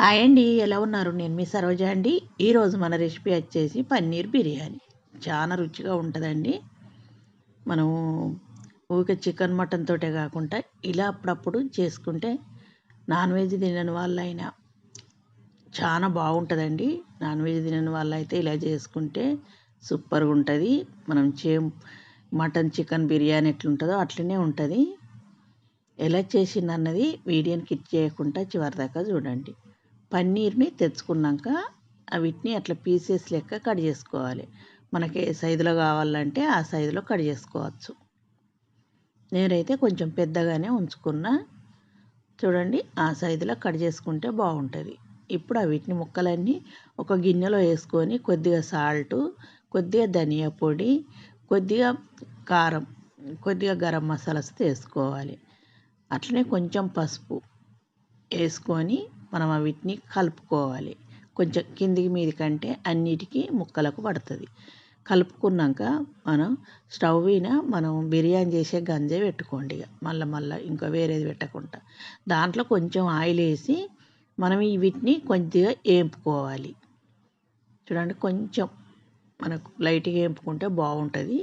Hi అండి ఎలా ఉన్నారు? నేను మీ సరోజ అండి. ఈరోజు మన రెసిపీ వచ్చేసి పన్నీర్ బిర్యానీ. చాలా రుచిగా ఉంటుందండి. మనం ఊరికే చికెన్ మటన్ తోటే కాకుండా ఇలా అప్పుడప్పుడు చేసుకుంటే నాన్ వెజ్ తినని వాళ్ళైనా చాలా బాగుంటుందండి. నాన్ వెజ్ తినని వాళ్ళైతే ఇలా చేసుకుంటే సూపర్గా ఉంటుంది. మనం చే మటన్ చికెన్ బిర్యానీ ఎట్లుంటుందో అట్లనే ఉంటుంది. ఎలా చేసింది అన్నది వీడియోని కిట్ చేయకుండా చివరిదాకా చూడండి. పన్నీర్ని తెచ్చుకున్నాక వీటిని అట్లా పీసెస్ లెక్క కట్ చేసుకోవాలి. మనకి ఏ సైజులో కావాలంటే ఆ సైజులో కట్ చేసుకోవచ్చు. నేనైతే కొంచెం పెద్దగానే ఉంచుకున్నా. చూడండి ఆ సైజులో కట్ చేసుకుంటే బాగుంటుంది. ఇప్పుడు వీటిని ముక్కలన్నీ ఒక గిన్నెలో వేసుకొని కొద్దిగా సాల్ట్ కొద్దిగా ధనియా పొడి కొద్దిగా కారం కొద్దిగా గరం మసాలాస్ వేసుకోవాలి. అట్లనే కొంచెం పసుపు వేసుకొని మనం వీటిని కలుపుకోవాలి. కొంచెం కిందికి మీది కంటే అన్నిటికీ ముక్కలకు పడుతుంది. కలుపుకున్నాక మనం స్టవ్ మీద మనం బిర్యానీ చేసే గంజే పెట్టుకోండి ఇక. మళ్ళీ మళ్ళీ ఇంకా వేరేది పెట్టకుండా. దాంట్లో కొంచెం ఆయిల్ వేసి మనం వీటిని కొద్దిగా వేపుకోవాలి చూడండి కొంచెం మనకు లైట్గా వేపుకుంటే బాగుంటుంది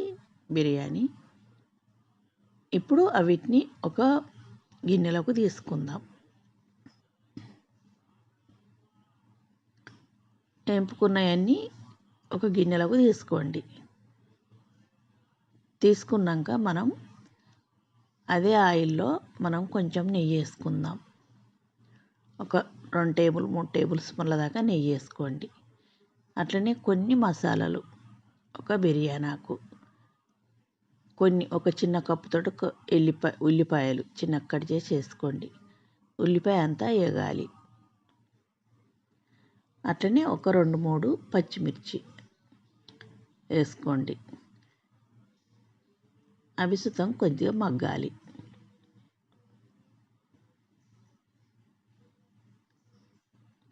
బిర్యానీ. ఇప్పుడు వీటిని ఒక గిన్నెలోకి తీసుకుందాం. తెంపుకున్నవన్నీ ఒక గిన్నెలకు తీసుకోండి. తీసుకున్నాక మనం అదే ఆయిల్లో మనం కొంచెం నెయ్యి వేసుకుందాం. ఒక రెండు టేబుల్ మూడు టేబుల్ స్పూన్ల దాకా నెయ్యి వేసుకోండి. అట్లనే కొన్ని మసాలాలు ఒక బిర్యానాకు కొన్ని ఒక చిన్న కప్పుతో ఎల్లిపాయ ఉల్లిపాయలు చిన్న కట్ చేసి వేసుకోండి ఉల్లిపాయ అంతా వేగాలి. అట్లనే ఒక రెండు మూడు పచ్చిమిర్చి వేసుకోండి. అవి సుతం కొద్దిగా మగ్గాలి.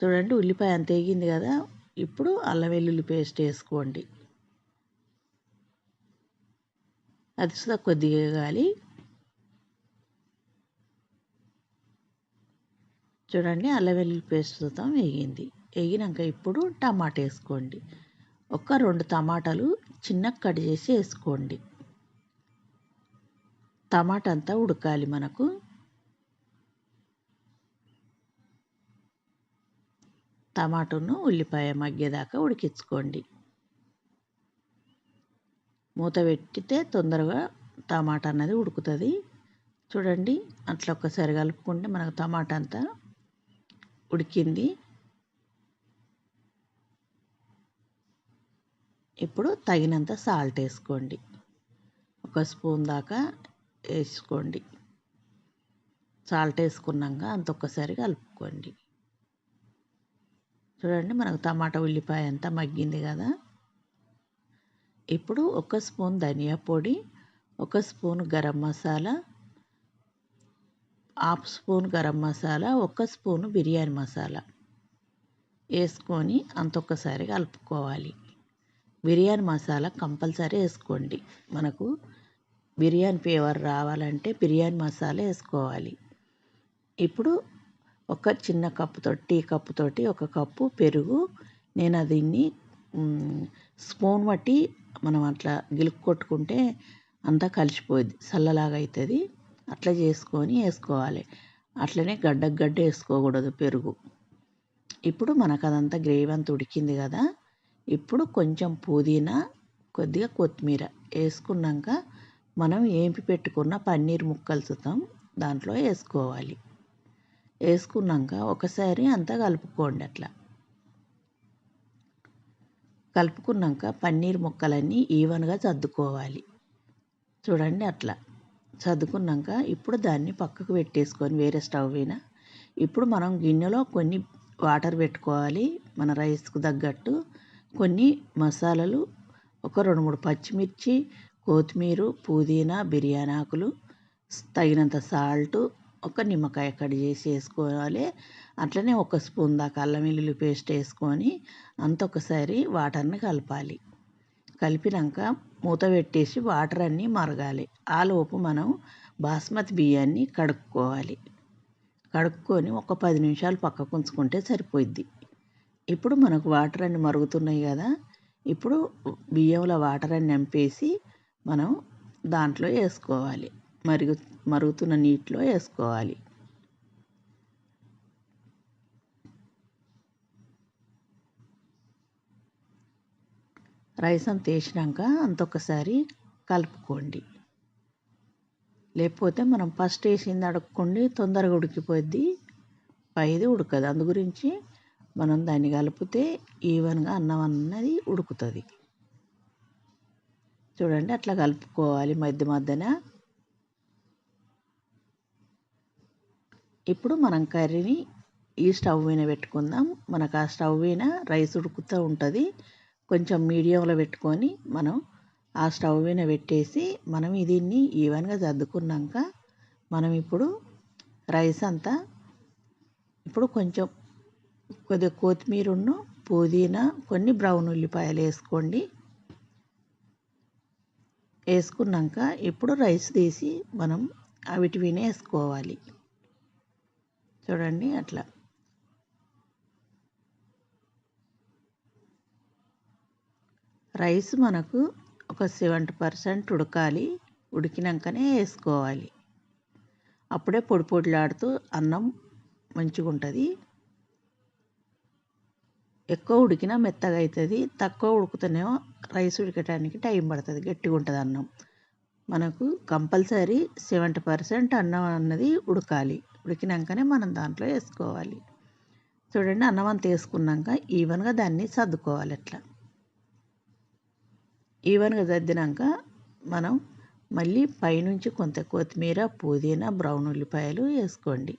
చూడండి ఉల్లిపాయ అంత వేగింది కదా ఇప్పుడు అల్లం వెల్లుల్లి పేస్ట్ వేసుకోండి. అది సుతా కొద్దిగా వేగాలి. చూడండి అల్లం వెల్లుల్లి పేస్ట్ సుతం వేగింది. వేగినాక ఇప్పుడు టమాటా వేసుకోండి ఒక రెండు టమాటాలు చిన్న కట్ చేసి వేసుకోండి. టమాటా అంతా ఉడకాలి మనకు. టమాటాను ఉల్లిపాయ మగ్గేదాకా ఉడికించుకోండి. మూత పెట్టితే తొందరగా టమాటా అన్నది ఉడుకుతుంది. చూడండి అట్లా ఒక్కసారి కలుపుకుంటే మనకు టమాటా అంతా ఉడికింది. ఇప్పుడు తగినంత సాల్ట్ వేసుకోండి. ఒక స్పూన్ దాకా వేసుకోండి. సాల్ట్ వేసుకున్నాక అంత ఒక్కసారి కలుపుకోండి. చూడండి మనకు టమాటా ఉల్లిపాయ అంతా మగ్గింది కదా. ఇప్పుడు ఒక స్పూన్ ధనియా పొడి ఒక spoon garam masala half spoon garam masala ఒక స్పూన్ బిర్యానీ మసాలా వేసుకొని అంత ఒక్కసారి కలుపుకోవాలి. బిర్యానీ మసాలా కంపల్సరీ వేసుకోండి. మనకు బిర్యానీ ఫ్లేవర్ రావాలంటే బిర్యానీ మసాలా వేసుకోవాలి. ఇప్పుడు ఒక చిన్న కప్పుతో టీ కప్పుతోటి ఒక కప్పు పెరుగు. నేను దీన్ని స్పూన్ బట్టి మనం అట్లా గిలుక్కు కొట్టుకుంటే అంతా కలిసిపోద్ది చల్లలాగా అవుతుంది అట్లా చేసుకొని వేసుకోవాలి. అట్లనే గడ్డకు గడ్డ వేసుకోకూడదు పెరుగు. ఇప్పుడు మనకు అదంతా గ్రేవీ అంతా ఉడికింది కదా ఇప్పుడు కొంచెం పుదీనా కొద్దిగా కొత్తిమీర వేసుకున్నాక మనం ఏంపి పెట్టుకున్న పన్నీర్ ముక్కలు సుతం దాంట్లో వేసుకోవాలి. వేసుకున్నాక ఒకసారి అంతా కలుపుకోండి అట్లా. కలుపుకున్నాక పన్నీర్ ముక్కలన్నీ ఈవెన్గా సర్దుకోవాలి. చూడండి అట్లా. సర్దుకున్నాక ఇప్పుడు దాన్ని పక్కకు పెట్టేసుకొని వేరే స్టవ్ మీద. ఇప్పుడు మనం గిన్నెలో కొన్ని వాటర్ పెట్టుకోవాలి. మన రైస్కు తగ్గట్టు కొన్ని మసాలాలు ఒక రెండు మూడు పచ్చిమిర్చి కొత్తిమీర పుదీనా బిర్యానీ ఆకులు తగినంత సాల్ట్ ఒక నిమ్మకాయ కట్ చేసి వేసుకోవాలి. అట్లనే ఒక స్పూన్ దాకా అల్లం వెల్లుల్లి పేస్ట్ వేసుకొని అంత ఒకసారి వాటర్ని కలపాలి. కలిపినాక మూత పెట్టేసి వాటర్ అన్నీ మరగాలి. ఆలోపు మనం బాస్మతి బియ్యాన్ని కడుక్కోవాలి. కడుక్కొని ఒక పది నిమిషాలు పక్కకు ఉంచుకుంటే సరిపోయిద్ది. ఇప్పుడు మనకు వాటర్ అన్ని మరుగుతున్నాయి కదా. ఇప్పుడు బియ్యంలో వాటర్ అన్ని నింపేసి మనం దాంట్లో వేసుకోవాలి. మరుగు మరుగుతున్న నీటిలో వేసుకోవాలి. రైస్ అంత వేసినాక అంతొకసారి కలుపుకోండి. లేకపోతే మనం ఫస్ట్ వేసింది అడుక్కోండి తొందరగా ఉడికిపోద్ది. పైది ఉడకదు. అందు గురించి మనం దాన్ని కలిపితే ఈవెన్గా అన్నం అన్నది ఉడుకుతుంది. చూడండి అట్లా కలుపుకోవాలి మధ్య మధ్యన. ఇప్పుడు మనం కర్రీని ఈ స్టవ్ మీద పెట్టుకుందాం. మనకు ఆ స్టవ్ మీద రైస్ ఉడుకుతూ ఉంటుంది. కొంచెం మీడియంలో పెట్టుకొని మనం ఆ స్టవ్ మీద పెట్టేసి మనం దీన్ని ఈవెన్గా సర్దుకున్నాక మనం ఇప్పుడు రైస్ అంతా ఇప్పుడు కొంచెం కొద్దిగా కొత్తిమీరను పుదీనా కొన్ని బ్రౌన్ ఉల్లిపాయలు వేసుకోండి. వేసుకున్నాక ఇప్పుడు రైస్ తీసి మనం అవిటి వినే వేసుకోవాలి. చూడండి అట్లా. రైస్ మనకు ఒక సెవెంటీ పర్సెంట్ ఉడకాలి. ఉడికినాకనే వేసుకోవాలి. అప్పుడే పొడి పొడిలాడుతూ అన్నం మంచిగా ఉంటుంది ఎక్కువ ఉడికినా మెత్తగా అవుతుంది తక్కువ ఉడికితేనేమో రైస్ ఉడకటానికి టైం పడుతుంది. గట్టిగా ఉంటుంది అన్నం. మనకు కంపల్సరీ సెవెంటీ పర్సెంట్ అన్నం అన్నది ఉడకాలి. ఉడికినాకనే మనం దాంట్లో వేసుకోవాలి. చూడండి అన్నం అంతా వేసుకున్నాక ఈవెన్గా దాన్ని సర్దుకోవాలి అట్లా. ఈవెన్గా సర్దినాక మనం మళ్ళీ పైనుంచి కొంత కొత్తిమీర పుదీనా బ్రౌన్ ఉల్లిపాయలు వేసుకోండి.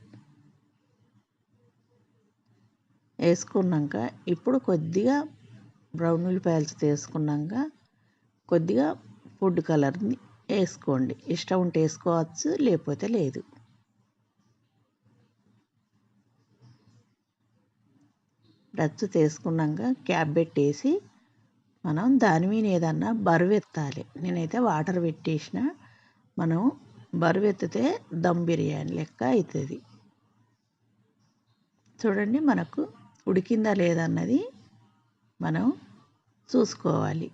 వేసుకున్నాక ఇప్పుడు కొద్దిగా బ్రౌన్ ఉల్లిపాయలు వేసుకున్నాక కొద్దిగా ఫుడ్ కలర్ని వేసుకోండి. ఇష్టం ఉంటే వేసుకోవచ్చు లేకపోతే లేదు. డచ్ తీసుకున్నాక క్యాప్ పెట్టేసి మనం దాని మీద ఏదన్నా బరువు ఎత్తాలి నేనైతే వాటర్ పెట్టేసిన మనం బరువు ఎత్తితే దమ్ బిర్యానీ లెక్క అవుతుంది చూడండి మనకు ఉడికిందా లేదన్నది మనం చూసుకోవాలి.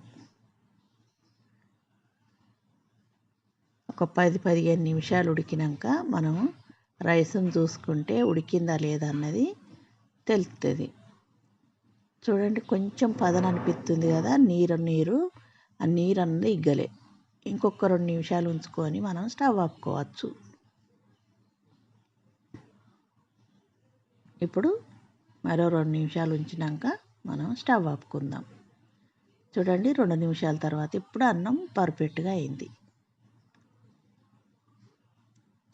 ఒక పది పదిహేను నిమిషాలు ఉడికినాక మనం రైస్ని చూసుకుంటే ఉడికిందా లేదా అన్నది తెలుస్తుంది చూడండి కొంచెం పదన అనిపిస్తుంది కదా నీరు నీరు ఆ నీరు అన్నది ఇగ్గలే. ఇంకొక రెండు నిమిషాలు ఉంచుకొని మనం స్టవ్ ఆపుకోవచ్చు. ఇప్పుడు మరో రెండు నిమిషాలు ఉంచినాక మనం స్టవ్ ఆపుకుందాం. చూడండి రెండు నిమిషాల తర్వాత ఇప్పుడు అన్నం పర్ఫెక్ట్గా అయింది.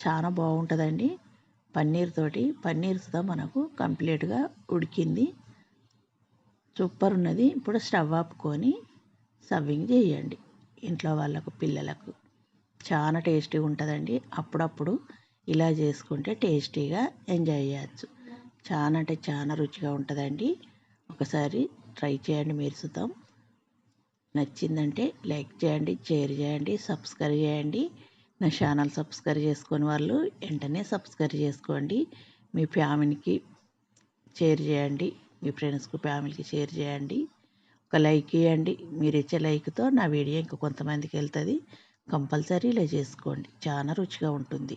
చాలా బాగుంటుందండి. పన్నీర్ తోటి పన్నీర్ సుధా మనకు కంప్లీట్గా ఉడికింది. సూపర్ ఉన్నది. ఇప్పుడు స్టవ్ ఆపుకొని సర్వింగ్ చేయండి ఇంట్లో వాళ్ళకు పిల్లలకు. చాలా టేస్టీగా ఉంటుందండి. అప్పుడప్పుడు ఇలా చేసుకుంటే టేస్టీగా ఎంజాయ్ చేయవచ్చు చాలా అంటే చాలా రుచిగా ఉంటుందండి. ఒకసారి ట్రై చేయండి మీరు సుతం. నచ్చిందంటే లైక్ చేయండి షేర్ చేయండి సబ్స్క్రైబ్ చేయండి. నా ఛానల్ సబ్స్క్రైబ్ చేసుకొని వాళ్ళు వెంటనే సబ్స్క్రైబ్ చేసుకోండి. మీ ఫ్యామిలీకి షేర్ చేయండి. మీ ఫ్రెండ్స్కు ఫ్యామిలీకి షేర్ చేయండి. ఒక లైక్ ఇవ్వండి మీరు ఇచ్చే లైక్తో నా వీడియో ఇంకా కొంతమందికి వెళ్తుంది. కంపల్సరీ ఇలా చేసుకోండి. చాలా రుచిగా ఉంటుంది.